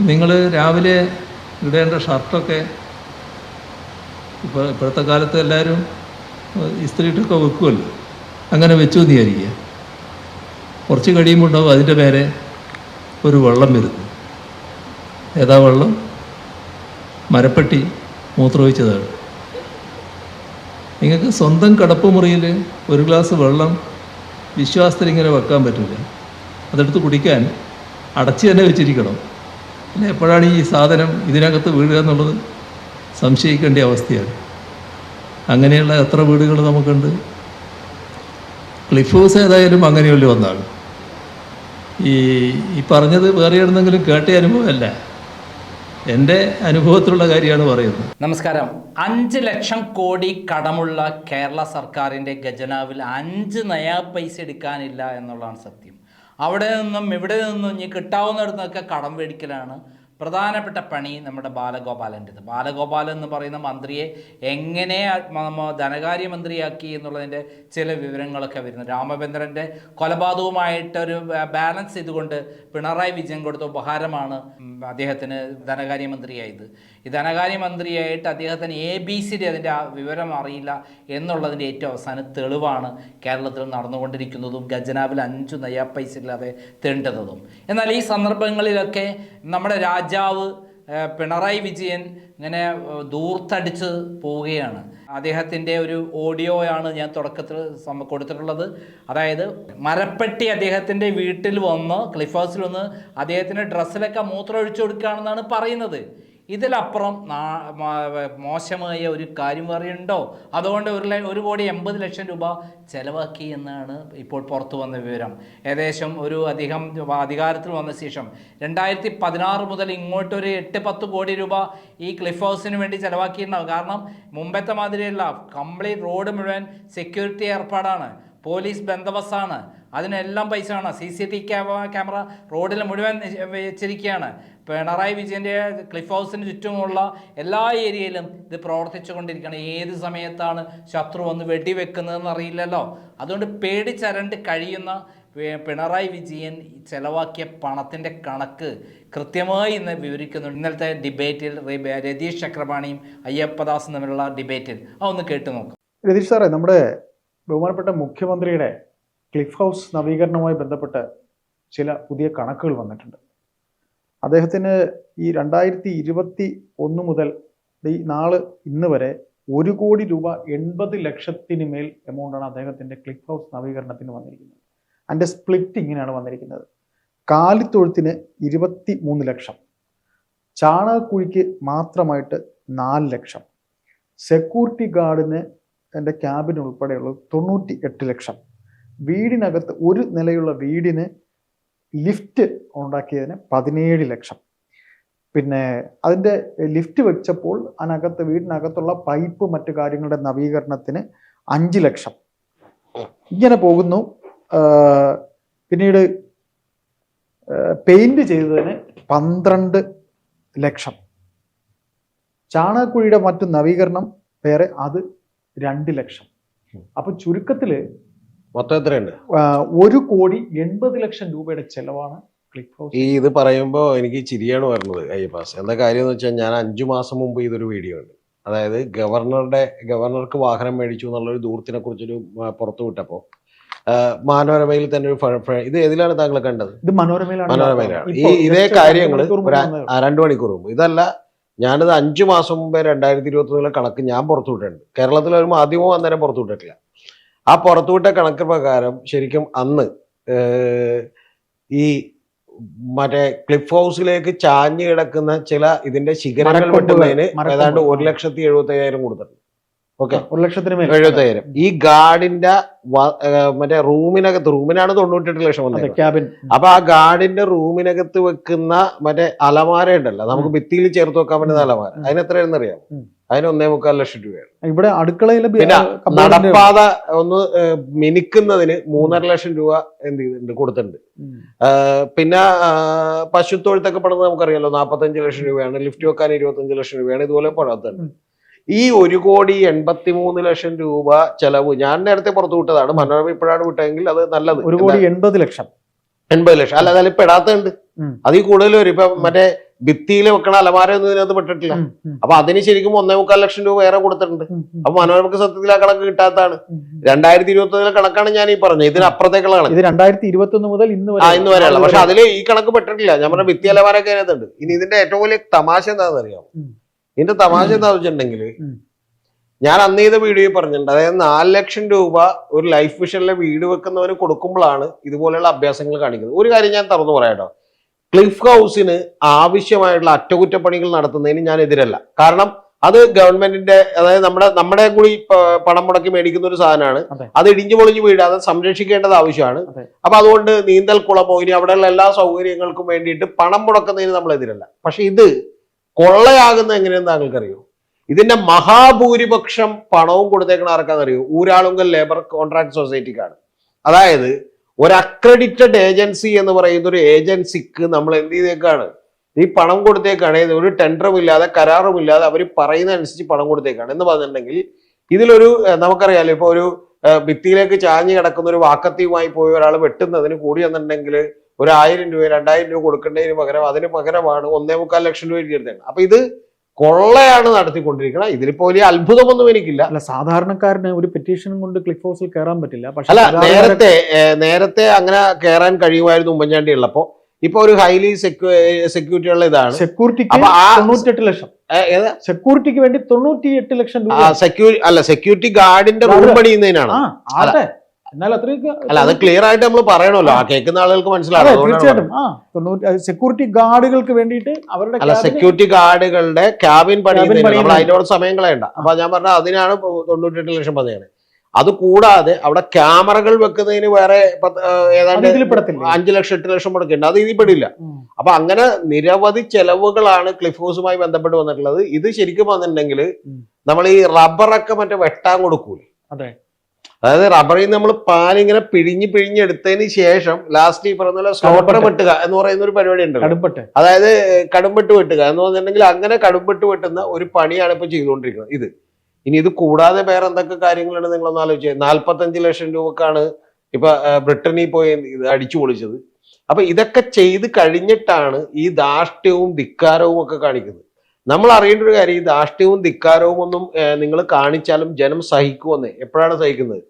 നിങ്ങൾ രാവിലെ ഇടേണ്ട ഷർട്ടൊക്കെ ഇപ്പോൾ ഇപ്പോഴത്തെ കാലത്ത് എല്ലാവരും ഇസ്ത്രീട്ടൊക്കെ വെക്കുമല്ലോ അങ്ങനെ വെച്ചു എന്ന് വിചാരിക്കുക. കുറച്ച് കഴിയുമ്പോൾ ഉണ്ടാവും അതിന്റെ മേലെ ഒരു വെള്ളം വരുന്നു ഏതാ വെള്ളം? മരപ്പെട്ടി മൂത്രമൊഴിച്ചതാണ്. നിങ്ങൾക്ക് സ്വന്തം കിടപ്പുമുറിയിൽ ഒരു ഗ്ലാസ് വെള്ളം വിശ്വാസത്തിൽ ഇങ്ങനെ വെക്കാൻ പറ്റില്ല. അതെടുത്ത് കുടിക്കാൻ അടച്ച് തന്നെ വെച്ചിരിക്കണം. പിന്നെ എപ്പോഴാണ് ഈ സാധനം ഇതിനകത്ത് വീഴുക എന്നുള്ളത് സംശയിക്കേണ്ട അവസ്ഥയാണ്. അങ്ങനെയുള്ള എത്ര വീടുകൾ നമുക്കുണ്ട്? ക്ലിഫ് ഹൗസ് ഏതായാലും അങ്ങനെയുള്ള ഒന്നാണ്. ഈ ഈ പറഞ്ഞത് വേറെ എവിടെന്നെങ്കിലും കേട്ട അനുഭവമല്ല. എന്റെ അനുഭവത്തിലുള്ള കാര്യമാണ് പറയുന്നത്. നമസ്കാരം. അഞ്ച് ലക്ഷം കോടി കടമുള്ള കേരള സർക്കാരിന്റെ ഖജനാവിൽ അഞ്ച് നയാ പൈസ എടുക്കാനില്ല എന്നുള്ളതാണ് സത്യം. അവിടെ നിന്നും ഇവിടെ നിന്നും ഇനി കിട്ടാവുന്നിടത്തൊക്കെ കടം മേടിക്കലാണ്. പ്രധാനപ്പെട്ട പണി നമ്മുടെ ബാലഗോപാലന്റെത് ബാലഗോപാലൻ എന്ന് പറയുന്ന മന്ത്രിയെ എങ്ങനെ ധനകാര്യമന്ത്രിയാക്കി എന്നുള്ളതിന്റെ ചില വിവരങ്ങളൊക്കെ വരുന്നു. രാമചന്ദ്രന്റെ കൊലപാതകവുമായിട്ടൊരു ബാലൻസ് ചെയ്തുകൊണ്ട് പിണറായി വിജയൻ കൊടുത്ത ഉപഹാരമാണ് അദ്ദേഹത്തിന് ധനകാര്യമന്ത്രിയായത്. ഈ ധനകാര്യമന്ത്രിയായിട്ട് അദ്ദേഹത്തിന് എ ബി സി ഡി അതിന്റെ വിവരം അറിയില്ല എന്നുള്ളതിന്റെ ഏറ്റവും അവസാന തെളിവാണ് കേരളത്തിൽ നടന്നുകൊണ്ടിരിക്കുന്നതും ഖജനാവിൽ അഞ്ചു നയ്യാ പൈസ ഇല്ലാതെ തേണ്ടതും. എന്നാൽ ഈ സന്ദർഭങ്ങളിലൊക്കെ നമ്മുടെ രാജാവ് പിണറായി വിജയൻ ഇങ്ങനെ ദൂർത്തടിച്ച് പോവുകയാണ്. അദ്ദേഹത്തിന്റെ ഒരു ഓഡിയോയാണ് ഞാൻ തുടക്കത്തിൽ കൊടുത്തിട്ടുള്ളത്. അതായത് മരപ്പെട്ടി അദ്ദേഹത്തിന്റെ വീട്ടിൽ വന്ന് ക്ലിഫ് ഹൗസിൽ വന്ന് അദ്ദേഹത്തിന്റെ ഡ്രസ്സിലൊക്കെ മൂത്രം ഒഴിച്ചു കൊടുക്കുകയാണെന്നാണ് പറയുന്നത്. ഇതിലപ്പുറം മോശമായ ഒരു കാര്യം പറയുണ്ടോ അതുകൊണ്ട് ഒരു ഒരു കോടി എൺപത് ലക്ഷം രൂപ ചെലവാക്കി എന്നാണ് ഇപ്പോൾ പുറത്തു വന്ന വിവരം. ഏകദേശം ഒരു അധികം അധികാരത്തിൽ വന്ന ശേഷം രണ്ടായിരത്തി പതിനാറ് മുതൽ ഇങ്ങോട്ടൊരു എട്ട് പത്ത് കോടി രൂപ ഈ ക്ലിഫ് ഹൗസിന് വേണ്ടി ചെലവാക്കിയിട്ടുണ്ടാവും. കാരണം മുമ്പത്തെ മാതിരിയല്ല കംപ്ലീറ്റ് റോഡ് മുഴുവൻ സെക്യൂരിറ്റി ഏർപ്പാടാണ്. പോലീസ് ബന്ദോബസ്താണ്. അതിനെല്ലാം പൈസ വേണം സി സി ടി ക്യാമറ റോഡിൽ മുഴുവൻ വെച്ചിരിക്കുകയാണ് പിണറായി വിജയന്റെ ക്ലിഫ് ഹൗസിന് ചുറ്റുമുള്ള എല്ലാ ഏരിയയിലും ഇത് പ്രവർത്തിച്ചു കൊണ്ടിരിക്കുകയാണ് ഏത് സമയത്താണ് ശത്രു വന്ന് വെടിവെക്കുന്നതെന്ന് അറിയില്ലല്ലോ. അതുകൊണ്ട് പേടിച്ചരണ്ട് കഴിയുന്ന പിണറായി വിജയൻ ചെലവാക്കിയ പണത്തിന്റെ കണക്ക് കൃത്യമായി ഇന്ന് വിവരിക്കുന്നു ഇന്നലത്തെ ഡിബേറ്റിൽ രതീഷ് ചക്രപാണിയും അയ്യപ്പദാസും തമ്മിലുള്ള ഡിബേറ്റിൽ. അതൊന്ന് കേട്ടു നോക്കാം. രതീഷ് സാറേ നമ്മുടെ ബഹുമാനപ്പെട്ട മുഖ്യമന്ത്രിയുടെ ക്ലിഫ് ഹൗസ് നവീകരണവുമായി ബന്ധപ്പെട്ട് ചില പുതിയ കണക്കുകൾ വന്നിട്ടുണ്ട്. അദ്ദേഹത്തിന് ഈ രണ്ടായിരത്തി ഇരുപത്തി ഒന്ന് മുതൽ ഈ നാൾ ഇന്ന് വരെ ഒരു കോടി രൂപ എൺപത് ലക്ഷത്തിന് മേൽ എമൗണ്ടാണ് അദ്ദേഹത്തിന്റെ ക്ലിഫ് ഹൗസ് നവീകരണത്തിന് വന്നിരിക്കുന്നത്. അതിന്റെ സ്പ്ലിറ്റ് ഇങ്ങനെയാണ് വന്നിരിക്കുന്നത്. കാലിത്തൊഴുത്തിന് ഇരുപത്തി മൂന്ന് ലക്ഷം. ചാണകക്കുഴിക്ക് മാത്രമായിട്ട് നാല് ലക്ഷം. സെക്യൂരിറ്റി ഗാർഡിന് എന്റെ ക്യാബിൻ ഉൾപ്പെടെയുള്ളത് തൊണ്ണൂറ്റി എട്ട് ലക്ഷം. വീടിനകത്ത് ഒരു നിലയുള്ള വീടിന് ലിഫ്റ്റ് ഉണ്ടാക്കിയതിന് പതിനേഴ് ലക്ഷം. പിന്നെ അതിന്റെ ലിഫ്റ്റ് വെച്ചപ്പോൾ അതിനകത്ത് വീടിനകത്തുള്ള പൈപ്പ് മറ്റു കാര്യങ്ങളുടെ നവീകരണത്തിന് അഞ്ച് ലക്ഷം. ഇങ്ങനെ പോകുന്നു. പിന്നീട് പെയിന്റ് ചെയ്തതിന് പന്ത്രണ്ട് ലക്ഷം. ചാണകക്കുഴിയുടെ മറ്റു നവീകരണം വേറെ അത് രണ്ട് ലക്ഷം. അപ്പൊ ചുരുക്കത്തിൽ മൊത്തം ഒരു കോടി എൺപത് ലക്ഷം രൂപയുടെ ചെലവാണ് ഈ ഇത് പറയുമ്പോൾ എനിക്ക് ചിരിയാണ് വരുന്നത് അയ്യപ്പാസ്. എന്താ കാര്യം എന്ന് വെച്ചാൽ ഞാൻ അഞ്ചു മാസം മുമ്പ് ഇതൊരു വീഡിയോ ഉണ്ട് അതായത് ഗവർണറുടെ ഗവർണർക്ക് വാഹനം മേടിച്ചു എന്നുള്ളൊരു ദൂരത്തിനെ കുറിച്ചൊരു പുറത്തു വിട്ടപ്പോൾ മനോരമയിൽ തന്നെ ഒരു ഇത് ഏതിലാണ് താങ്കൾ കണ്ടത്? ഇത് മനോരമയിലാണ്. മനോരമയിലാണ്. ഈ ഇതേ കാര്യങ്ങൾ ഒരു. രണ്ടു മണിക്കൂർ മുമ്പ്. ഇതല്ല ഞാനിത് അഞ്ചു മാസം മുമ്പേ രണ്ടായിരത്തി ഇരുപത്തൊന്നിലെ കണക്ക് ഞാൻ പുറത്തു വിട്ടിട്ടുണ്ട്. കേരളത്തിലെ ഒരു മാധ്യമവും അന്നേരം പുറത്തു വിട്ടിട്ടില്ല. ആ പുറത്തുവിട്ട കണക്ക് പ്രകാരം ശരിക്കും അന്ന് ഈ മറ്റേ ക്ലിഫ് ഹൗസിലേക്ക് ചാഞ്ഞു കിടക്കുന്ന ചില ഇതിന്റെ ശിഖരങ്ങൾ വെട്ടുന്നതിന്. ഏതാണ്ട് ഒരു ലക്ഷത്തി എഴുപത്തി അയ്യായിരം കൊടുത്തിട്ടുണ്ട്. ഓക്കെ. ഒരു ലക്ഷത്തിന് മേൽ. എഴുപത്തയ്യായിരം. ഈ ഗാർഡിന്റെ മറ്റേ റൂമിനകത്ത് റൂമിനാണ് തൊണ്ണൂറ്റെട്ട് ലക്ഷം വന്നത് ക്യാബിൻ. അപ്പൊ ആ ഗാർഡിന്റെ റൂമിനകത്ത് വെക്കുന്ന മറ്റേ അലമാര ഉണ്ടല്ലോ നമുക്ക് ഭിത്തിയിൽ ചേർത്ത് വെക്കാൻ പറ്റുന്ന അലമാര. അതിന് എത്രയാണെന്ന് അറിയാം അതിന് ഒന്നേ മുക്കാൽ ലക്ഷം രൂപയാണ്. ഇവിടെ പിന്നെ നടപ്പാത ഒന്ന് മിനുക്കുന്നതിന് മൂന്നര ലക്ഷം രൂപ എന്ത് ചെയ്തിട്ടുണ്ട് കൊടുത്തിട്ടുണ്ട്. പിന്നെ പശുത്തൊഴുത്തൊക്കെ പണിത് നമുക്കറിയാലോ നാൽപ്പത്തഞ്ച് ലക്ഷം രൂപയാണ് ലിഫ്റ്റ് വെക്കാൻ ഇരുപത്തഞ്ച് ലക്ഷം രൂപയാണ് ഇതുപോലെ പണത്തുണ്ട്. ഈ ഒരു കോടി എൺപത്തി മൂന്ന് ലക്ഷം രൂപ ചെലവ് ഞാൻ നേരത്തെ പുറത്തു വിട്ടതാണ്. മനോരമ ഇപ്പോഴാണ് വിട്ടതെങ്കിൽ അത് നല്ലത്. ഒരു കോടി എൺപത് ലക്ഷം. എൺപത് ലക്ഷം. അല്ല അതിൽ പെടാത്തുണ്ട്. അതിൽ കൂടുതൽ വരും. ഇപ്പൊ മറ്റേ ഭിത്തിയിൽ വെക്കണ അലമാരയൊന്നും ഇതിനകത്ത് പെട്ടിട്ടില്ല. അപ്പൊ അതിന് ശരിക്കും ഒന്നേ മുക്കാൽ ലക്ഷം രൂപ വേറെ കൊടുത്തിട്ടുണ്ട്. അപ്പൊ മനോരമക്ക് സത്യത്തിൽ ആ കണക്ക് കിട്ടാത്തതാണ്. രണ്ടായിരത്തി ഇരുപത്തി ഒന്നിലെ കണക്കാണ് ഞാൻ ഈ പറഞ്ഞത്. ഇതിനപ്പുറത്തേക്കുള്ള കണക്ക് ഇത് രണ്ടായിരത്തി ഇരുപത്തി ഒന്ന് മുതൽ ഇന്ന് ആ വരെ ഇന്ന് വരെയുള്ള പക്ഷെ അതിൽ ഈ കണക്ക് പെട്ടിട്ടില്ല. ഞാൻ പറഞ്ഞ ഭിത്തി അലമാരൊക്കെ അതിനകത്തുണ്ട്. ഇനി ഇതിന്റെ ഏറ്റവും വലിയ തമാശ എന്താണെന്ന് അറിയാമോ ഉം. ഇതിന്റെ തമാശ എന്താ വെച്ചിട്ടുണ്ടെങ്കിൽ ഞാൻ അന്ന് ചെയ്ത വീഡിയോയിൽ പറഞ്ഞിട്ടുണ്ട്. അതായത് നാല് ലക്ഷം രൂപ ഒരു ലൈഫ് മിഷനിലെ വീട് വെക്കുന്നവന് കൊടുക്കുമ്പോഴാണ് ഇതുപോലെയുള്ള അഭ്യാസങ്ങൾ കാണിക്കുന്നത്. ഒരു കാര്യം ഞാൻ തുറന്നു പറയാട്ടോ ക്ലിഫ് ഹൗസിന് ആവശ്യമായിട്ടുള്ള അറ്റകുറ്റപ്പണികൾ നടത്തുന്നതിന് ഞാൻ എതിരല്ല. കാരണം അത് ഗവൺമെന്റിന്റെ അതായത് നമ്മുടെ നമ്മുടെ കൂടി പണം മുടക്കി മേടിക്കുന്ന ഒരു സാധനമാണ്. അത്. ഇടിഞ്ഞു പൊളിഞ്ഞു വീഴാതെ സംരക്ഷിക്കേണ്ടത് ആവശ്യമാണ്. അപ്പൊ അതുകൊണ്ട് നീന്തൽ കുളമോ ഇനി അവിടെയുള്ള എല്ലാ സൗകര്യങ്ങൾക്കും വേണ്ടിയിട്ട് പണം മുടക്കുന്നതിന് നമ്മൾ എതിരല്ല. പക്ഷെ ഇത് കൊള്ളയാകുന്ന എങ്ങനെയെന്ന് താങ്കൾക്കറിയോ? ഇതിന്റെ മഹാഭൂരിപക്ഷം പണവും കൊടുത്തേക്കണ ആർക്കാണെന്നറിയോ ഊരാളുങ്കൽ ലേബർ കോൺട്രാക്ട് സൊസൈറ്റിക്കാണ് അതായത് ഒരു അക്രഡിറ്റഡ് ഏജൻസി എന്ന് പറയുന്ന ഒരു ഏജൻസിക്ക് നമ്മൾ എന്ത് ചെയ്തേക്കാണ്? ഈ പണം കൊടുത്തേക്കാണ്. ഒരു ടെൻഡറും ഇല്ലാതെ കരാറും ഇല്ലാതെ അവർ പറയുന്ന അനുസരിച്ച് പണം കൊടുത്തേക്കാണ്. എന്ന് പറഞ്ഞിട്ടുണ്ടെങ്കിൽ ഇതിലൊരു നമുക്കറിയാലോ ഇപ്പൊ ഒരു ഭിത്തിയിലേക്ക് ചാഞ്ഞു കിടക്കുന്ന ഒരു വാക്കത്തിയുമായി പോയി ഒരാൾ വെട്ടുന്നതിന് കൂടി എന്നുണ്ടെങ്കിൽ ഒരു ആയിരം രൂപ രണ്ടായിരം രൂപ കൊടുക്കേണ്ടതിന് പകരം അതിന് പകരമാണ് ഒന്നേ മുക്കാൽ ലക്ഷം രൂപ എഴുതിയിരുന്നത് അപ്പൊ ഇത് കൊള്ളയാണ് നടത്തിക്കൊണ്ടിരിക്കുന്നത് ഇതിലിപ്പോ വലിയ അത്ഭുതമൊന്നും എനിക്കില്ല. അല്ല സാധാരണക്കാരന് ഒരു പെറ്റീഷനും കൊണ്ട് ക്ലിഫ് ഹൗസിൽ കയറാൻ പറ്റില്ല. പക്ഷെ അല്ല നേരത്തെ നേരത്തെ അങ്ങനെ കയറാൻ കഴിയുമായിരുന്നു ഉമ്മൻചാണ്ടി ഉള്ളപ്പോ. ഇപ്പൊ ഒരു ഹൈലി സെക്യൂരിറ്റി ഉള്ള ഇതാണ്. സെക്യൂരിറ്റിക്ക് തൊണ്ണൂറ്റെട്ട് ലക്ഷം. സെക്യൂരിറ്റിക്ക് വേണ്ടി തൊണ്ണൂറ്റിയെട്ട് ലക്ഷം രൂപ. സെക്യൂരി അല്ല സെക്യൂരിറ്റി ഗാർഡിന്റെ റൂം. പണിയുന്നതിനാണ്. എന്നാൽ അത്രയൊക്കെ അല്ല അത് ക്ലിയർ ആയിട്ട് നമ്മൾ പറയണല്ലോ ആ കേൾക്കുന്ന ആളുകൾക്ക് മനസ്സിലാകും മനസ്സിലാവും തീർച്ചയായിട്ടും. ആ തൊണ്ണൂറ്റി സെക്യൂരിറ്റി ഗാർഡുകൾക്ക് വേണ്ടിയിട്ട് അവരുടെ അല്ല സെക്യൂരിറ്റി ഗാർഡുകളുടെ ക്യാബിൻ പണി നമ്മൾ അതിനോട് സമയം കളയണ്ട. അപ്പൊ ഞാൻ പറഞ്ഞ അതിനാണ് ഇപ്പൊ തൊണ്ണൂറ്റെട്ട് ലക്ഷം പതിയാണ് അത് കൂടാതെ അവിടെ ക്യാമറകൾ വെക്കുന്നതിന് വേറെ ഏതാണ്ട് അഞ്ചു ലക്ഷം എട്ട് ലക്ഷം മുടക്കുന്നുണ്ട് അത് ഇതിൽ പെടില്ല. അപ്പൊ അങ്ങനെ നിരവധി ചെലവുകളാണ് ക്ലിഫ് ഹൗസുമായി ബന്ധപ്പെട്ട് വന്നിട്ടുള്ളത്. ഇത് ശരിക്കും വന്നിട്ടുണ്ടെങ്കിൽ നമ്മൾ ഈ റബ്ബറൊക്കെ മറ്റേ വെട്ടാൻ കൊടുക്കൂലേ? അതെ. അതായത് റബ്ബറിൽ നമ്മൾ പാൽ ഇങ്ങനെ പിഴിഞ്ഞ് പിഴിഞ്ഞെടുത്തതിന് ശേഷം ലാസ്റ്റ് ഈ പറഞ്ഞ പോലെ സ്ലോട്ടർ വെട്ടുക എന്ന് പറയുന്ന ഒരു പരിപാടി ഉണ്ട് കടുപ്പട്ടെ. അതായത് കടുമ്പട്ട് വെട്ടുക എന്ന് പറഞ്ഞിട്ടുണ്ടെങ്കിൽ അങ്ങനെ കടുമ്പട്ട് വെട്ടുന്ന ഒരു പണിയാണ് ഇപ്പൊ ചെയ്തുകൊണ്ടിരിക്കുന്നത്. ഇത്. ഇനി ഇത് കൂടാതെ വേറെ എന്തൊക്കെ കാര്യങ്ങളാണ് നിങ്ങളൊന്ന് ആലോചിച്ചത് നാൽപ്പത്തഞ്ച് ലക്ഷം രൂപക്കാണ് ഇപ്പൊ ബ്രിട്ടനിൽ പോയി ഇത് അടിച്ചു പൊളിച്ചത്. അപ്പൊ ഇതൊക്കെ ചെയ്ത് കഴിഞ്ഞിട്ടാണ് ഈ ധാർഷ്ട്യവും ധിക്കാരവും ഒക്കെ കാണിക്കുന്നത്. നമ്മൾ അറിയേണ്ട ഒരു കാര്യം ഈ ധാർഷ്ട്യവും ധിക്കാരവും ഒന്നും നിങ്ങൾ കാണിച്ചാലും ജനം സഹിക്കുമെന്ന്. എപ്പോഴാണ് സഹിക്കുന്നത്?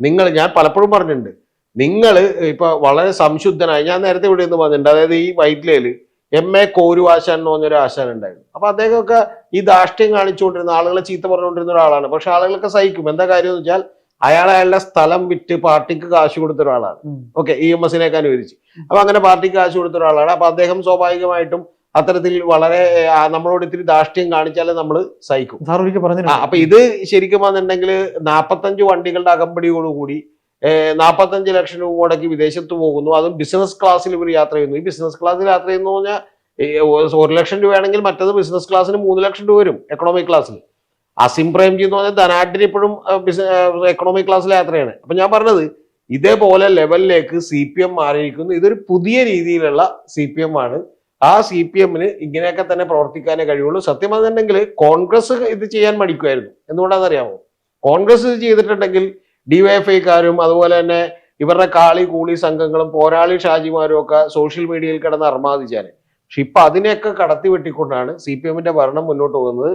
നിങ്ങൾ ഞാൻ പലപ്പോഴും പറഞ്ഞിട്ടുണ്ട് നിങ്ങൾ ഇപ്പൊ വളരെ സംശുദ്ധനായി ഞാൻ നേരത്തെ ഇവിടെ നിന്ന് പറഞ്ഞിട്ടുണ്ട് അതായത് ഈ വൈറ്റ്ലയിൽ എം എ കോരു ആശാൻ എന്ന് പറഞ്ഞൊരു ആശാൻ ഉണ്ടായിരുന്നു. അപ്പൊ അദ്ദേഹമൊക്കെ ഈ ധാർഷ്ട്യം കാണിച്ചുകൊണ്ടിരുന്ന ആളുകളെ ചീത്ത പറഞ്ഞുകൊണ്ടിരുന്ന ഒരാളാണ്. പക്ഷെ ആളുകളൊക്കെ സഹിക്കും. എന്താ കാര്യം എന്ന് വെച്ചാൽ അയാൾ അയാളുടെ സ്ഥലം വിറ്റ് പാർട്ടിക്ക് കാശ് കൊടുത്ത ഒരാളാണ്. ഓക്കെ ഇ എം എസിനേക്ക് അനുവദിച്ച്. അപ്പൊ അങ്ങനെ പാർട്ടിക്ക് കാശ് കൊടുത്ത ഒരാളാണ്. അപ്പൊ അദ്ദേഹം സ്വാഭാവികമായിട്ടും അത്തരത്തിൽ വളരെ നമ്മളോട് ഇത്തിരി ധാർഷ്ട്യം കാണിച്ചാലേ നമ്മൾ സഹിക്കും. സാർ ഒരിക്കൽ അപ്പൊ ഇത് ശരിക്കും വന്നിട്ടുണ്ടെങ്കിൽ നാപ്പത്തഞ്ച് വണ്ടികളുടെ അകമ്പടിയോടുകൂടി നാൽപ്പത്തഞ്ച് ലക്ഷം രൂപ മുടക്കി വിദേശത്ത് പോകുന്നു. അതും ബിസിനസ് ക്ലാസ്സിൽ ഇവർ യാത്ര ചെയ്യുന്നു. ഈ ബിസിനസ് ക്ലാസ്സിൽ യാത്ര ചെയ്യുന്നു പറഞ്ഞാൽ ഒരു ലക്ഷം രൂപയാണെങ്കിൽ മറ്റത് ബിസിനസ് ക്ലാസ്സിന് മൂന്ന് ലക്ഷം രൂപ വരും എക്കണോമിക് ക്ലാസ്സിൽ അസിം പ്രേംജി എന്ന് പറഞ്ഞാൽ ധനാട്ടിന് ഇപ്പോഴും എക്കണോമിക് ക്ലാസ്സിൽ യാത്രയാണ്. അപ്പൊ ഞാൻ പറഞ്ഞത് ഇതേപോലെ ലെവലിലേക്ക് സി പി എം മാറിയിരിക്കുന്നു. ഇതൊരു പുതിയ രീതിയിലുള്ള സി പി എം ആണ്. ആ സി പി എമ്മിന് ഇങ്ങനെയൊക്കെ തന്നെ പ്രവർത്തിക്കാനേ കഴിയുള്ളൂ. സത്യം പറഞ്ഞിട്ടുണ്ടെങ്കിൽ കോൺഗ്രസ് ഇത് ചെയ്യാൻ മടിക്കുമായിരുന്നു എന്തുകൊണ്ടാണെന്ന് അറിയാമോ കോൺഗ്രസ് ഇത് ചെയ്തിട്ടുണ്ടെങ്കിൽ ഡിവൈഎഫ്ഐക്കാരും അതുപോലെ തന്നെ ഇവരുടെ കാളി കൂളി സംഘങ്ങളും പോരാളി ഷാജിമാരും ഒക്കെ സോഷ്യൽ മീഡിയയിൽ കിടന്ന് അർമാദിച്ചാൽ പക്ഷെ ഇപ്പൊ അതിനെയൊക്കെ കടത്തി വെട്ടിക്കൊണ്ടാണ് സി പി എമ്മിന്റെ ഭരണം മുന്നോട്ട് പോകുന്നത്.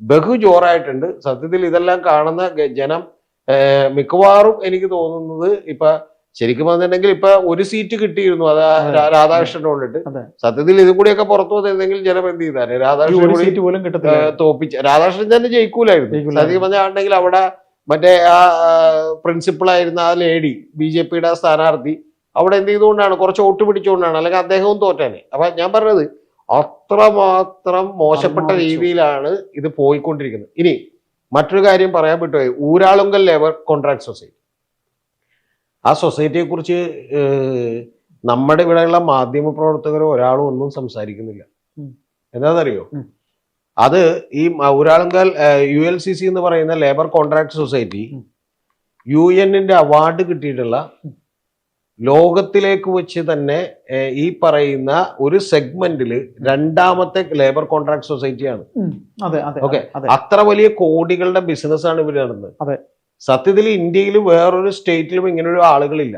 ബഹു ജോറായിട്ടുണ്ട്. സത്യത്തിൽ ഇതെല്ലാം കാണുന്ന ജനം മിക്കവാറും എനിക്ക് തോന്നുന്നത് ഇപ്പൊ ശരിക്കും പറഞ്ഞിട്ടുണ്ടെങ്കിൽ ഇപ്പൊ ഒരു സീറ്റ് കിട്ടിയിരുന്നു അത് രാധാകൃഷ്ണന്റെ കൊണ്ടിട്ട്. സത്യത്തിൽ ഇതും കൂടിയൊക്കെ പുറത്തു വന്നിരുന്നെങ്കിൽ ജനം എന്ത് ചെയ്താൽ. രാധാകൃഷ്ണൻ സീറ്റ് പോലും തോപ്പിച്ച. രാധാകൃഷ്ണൻ തന്നെ ജയിക്കൂലായിരുന്നു. ജയിക്കൂലായിരുന്നു. സത്യം പറഞ്ഞാണെങ്കിൽ അവിടെ മറ്റേ ആ പ്രിൻസിപ്പൾ ആയിരുന്ന ആ ലേഡി ബി ജെ പിയുടെ സ്ഥാനാർത്ഥി അവിടെ എന്ത് ചെയ്തുകൊണ്ടാണ്? കുറച്ച് വോട്ട് പിടിച്ചുകൊണ്ടാണ്. അല്ലെങ്കിൽ അദ്ദേഹവും തോറ്റാനെ. അപ്പൊ ഞാൻ പറഞ്ഞത് അത്രമാത്രം മോശപ്പെട്ട രീതിയിലാണ് ഇത് പോയിക്കൊണ്ടിരിക്കുന്നത്. ഇനി മറ്റൊരു കാര്യം പറയാൻ പറ്റുമോ ഊരാളുങ്കൽ ലേബർ കോൺട്രാക്ട് സൊസൈറ്റി ആ സൊസൈറ്റിയെ കുറിച്ച് ഏഹ്, നമ്മുടെ ഇവിടെയുള്ള മാധ്യമ പ്രവർത്തകരോ ഒരാളും ഒന്നും സംസാരിക്കുന്നില്ല. എന്താണെന്നറിയോ അത് ഈ Uralungal U L C C എന്ന് പറയുന്ന ലേബർ കോൺട്രാക്ട് സൊസൈറ്റി. യു എന്നിന്റെ അവാർഡ് കിട്ടിയിട്ടുള്ള ലോകത്തിലേക്ക് വെച്ച് തന്നെ ഈ പറയുന്ന ഒരു സെഗ്മെന്റിൽ രണ്ടാമത്തെ ലേബർ കോൺട്രാക്ട് സൊസൈറ്റിയാണ്. ഓക്കെ? അത്ര വലിയ കോടികളുടെ ബിസിനസ് ആണ് ഇവർ നടന്നത്. സത്യത്തിൽ ഇന്ത്യയിൽ വേറൊരു സ്റ്റേറ്റിലും ഇങ്ങനൊരു ആളുകളില്ല.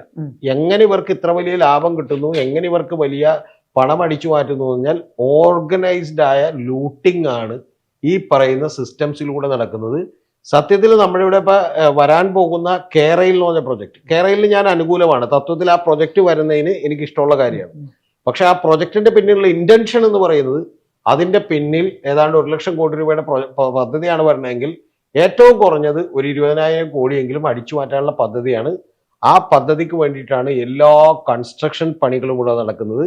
എങ്ങനെ ഇവർക്ക് ഇത്ര വലിയ ലാഭം കിട്ടുന്നു? എങ്ങനെ ഇവർക്ക് വലിയ പണം അടിച്ചു മാറ്റുന്നു പറഞ്ഞാൽ ഓർഗനൈസ്ഡ് ആയ ലൂട്ടിംഗ് ആണ് ഈ പറയുന്ന സിസ്റ്റംസിലൂടെ നടക്കുന്നത്. സത്യത്തിൽ നമ്മുടെ ഇവിടെ ഇപ്പൊ വരാൻ പോകുന്ന കേരയിൽ എന്ന് പറഞ്ഞ പ്രൊജക്ട് കേരയിൽ ഞാൻ അനുകൂലമാണ്. തത്വത്തിൽ ആ പ്രൊജക്ട് വരുന്നതിന് എനിക്ക് ഇഷ്ടമുള്ള കാര്യമാണ്. പക്ഷെ ആ പ്രൊജക്ടിന്റെ പിന്നിലുള്ള ഇന്റൻഷൻ എന്ന് പറയുന്നത് അതിന്റെ പിന്നിൽ ഏതാണ്ട് ഒരു ലക്ഷം കോടി രൂപയുടെ പദ്ധതിയാണ് വരണമെങ്കിൽ ഏറ്റവും കുറഞ്ഞത് ഒരു ഇരുപതിനായിരം കോടിയെങ്കിലും അടിച്ചു മാറ്റാനുള്ള പദ്ധതിയാണ്. ആ പദ്ധതിക്ക് വേണ്ടിയിട്ടാണ് എല്ലാ കൺസ്ട്രക്ഷൻ പണികളും ഇവിടെ നടക്കുന്നത്.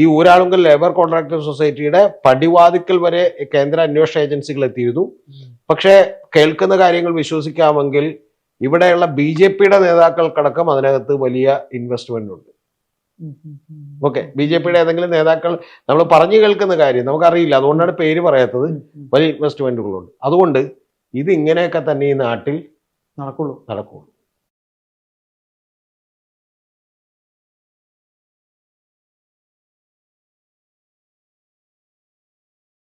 ഈ ഊരാളുങ്കൽ ലേബർ കോൺട്രാക്ടർ സൊസൈറ്റിയുടെ പടിവാതിക്കൽ വരെ കേന്ദ്ര അന്വേഷണ ഏജൻസികൾ എത്തിയിരുന്നു. പക്ഷേ കേൾക്കുന്ന കാര്യങ്ങൾ വിശ്വസിക്കാമെങ്കിൽ ഇവിടെയുള്ള ബി ജെ പിയുടെ നേതാക്കൾക്കടക്കം അതിനകത്ത് വലിയ ഇൻവെസ്റ്റ്മെന്റ് ഉണ്ട്. ഓക്കെ ബി ജെ പിയുടെ ഏതെങ്കിലും നേതാക്കൾ നമ്മൾ പറഞ്ഞു കേൾക്കുന്ന കാര്യം നമുക്കറിയില്ല. അതുകൊണ്ടാണ് പേര് പറയാത്തത്. വലിയ ഇൻവെസ്റ്റ്മെന്റുകളുണ്ട് അതുകൊണ്ട് ഇത് ഇങ്ങനെയൊക്കെ തന്നെ ഈ നാട്ടിൽ നടക്കുള്ളൂ. നടക്കുള്ളൂ.